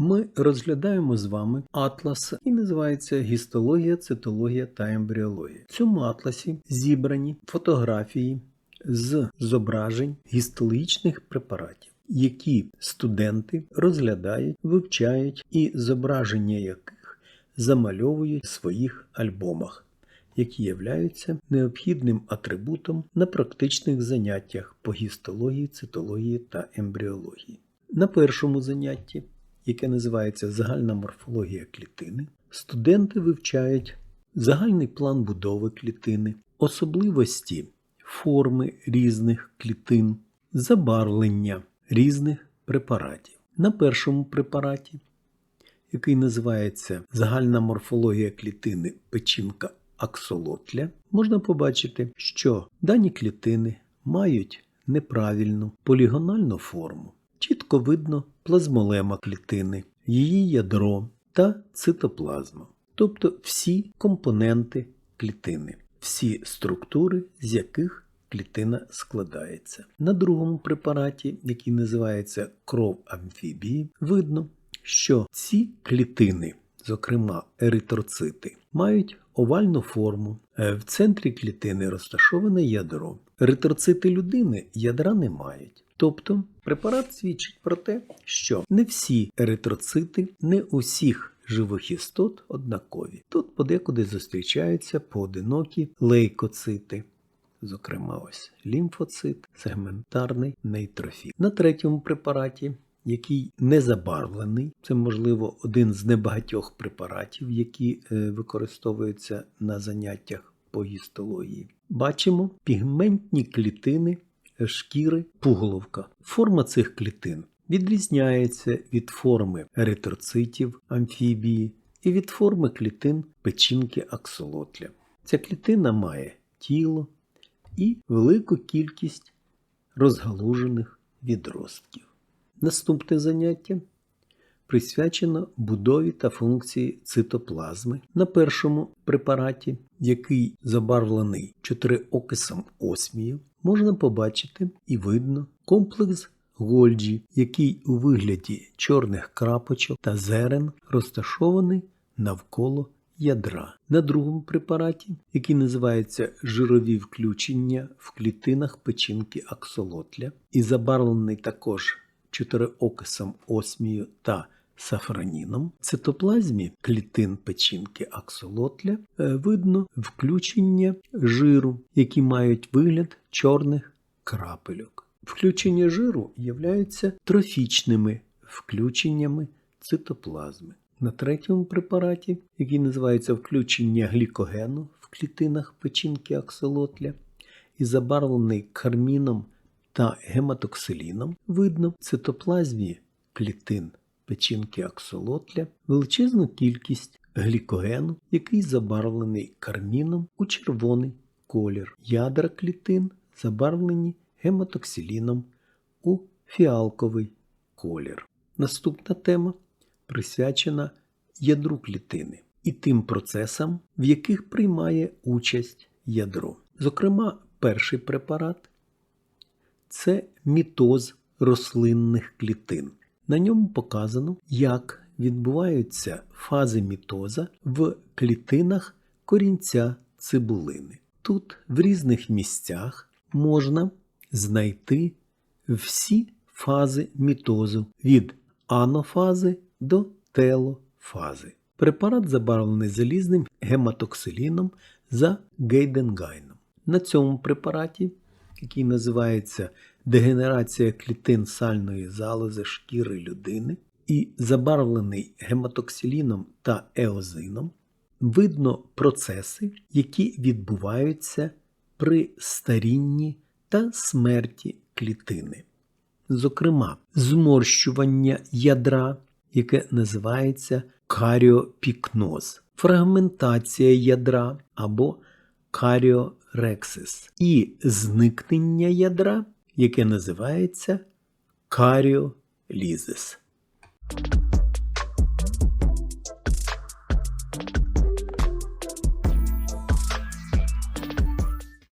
Ми розглядаємо з вами атлас, який називається Гістологія, цитологія та ембріологія. В цьому атласі зібрані фотографії з зображень гістологічних препаратів, які студенти розглядають, вивчають і зображення яких замальовують в своїх альбомах. Які являються необхідним атрибутом на практичних заняттях по гістології, цитології та ембріології. На першому занятті, яке називається Загальна морфологія клітини, студенти вивчають загальний план будови клітини, особливості форми різних клітин, забарвлення різних препаратів. На першому препараті, який називається Загальна морфологія клітини печінка аксолотля, можна побачити, що дані клітини мають неправильну полігональну форму. Чітко видно плазмолема клітини, її ядро та цитоплазма, тобто всі компоненти клітини, всі структури, з яких клітина складається. На другому препараті, який називається кров амфібії, видно, що ці клітини, зокрема еритроцити, мають овальну форму. В центрі клітини розташоване ядро. Еритроцити людини ядра не мають. Тобто препарат свідчить про те, що не всі еритроцити, не усіх живих істот однакові. Тут подекуди зустрічаються поодинокі лейкоцити, зокрема ось лімфоцит, сегментарний нейтрофіл. На третьому препараті, який не забарвлений, це можливо один з небагатьох препаратів, які використовуються на заняттях по гістології. Бачимо пігментні клітини шкіри пуголовка. Форма цих клітин відрізняється від форми еритроцитів амфібії і від форми клітин печінки аксолотля. Ця клітина має тіло і велику кількість розгалужених відростків. Наступне заняття присвячено будові та функції цитоплазми на першому препараті, який забарвлений чотириокисом осмію, можна побачити і видно комплекс Гольджі, який у вигляді чорних крапочок та зерен розташований навколо ядра. На другому препараті, який називається жирові включення в клітинах печінки аксолотля, і забарвлений також чотириокисом осмію та сафраніном, в цитоплазмі клітин печінки аксолотля видно включення жиру, які мають вигляд чорних крапельок. Включення жиру являються трофічними включеннями цитоплазми. На третьому препараті, який називається включення глікогену в клітинах печінки аксолотля, і забарвлений карміном та гематоксиліном, видно в цитоплазмі клітин печінки аксолотля величезну кількість глікогену, який забарвлений карміном у червоний колір. Ядра клітин забарвлені гематоксиліном у фіалковий колір. Наступна тема присвячена ядру клітини і тим процесам, в яких приймає участь ядро. Зокрема, перший препарат це мітоз рослинних клітин. На ньому показано, як відбуваються фази мітоза в клітинах корінця цибулини. Тут в різних місцях можна знайти всі фази мітозу від анофази до телофази. Препарат забарвлений залізним гематоксиліном за гейденгайном. На цьому препараті, який називається дегенерація клітин сальної залози шкіри людини, і забарвлений гематоксиліном та еозином, видно процеси, які відбуваються при старінні та смерті клітини. Зокрема, зморщування ядра, яке називається каріопікноз, фрагментація ядра або каріорексис, і зникнення ядра, яке називається каріолізис.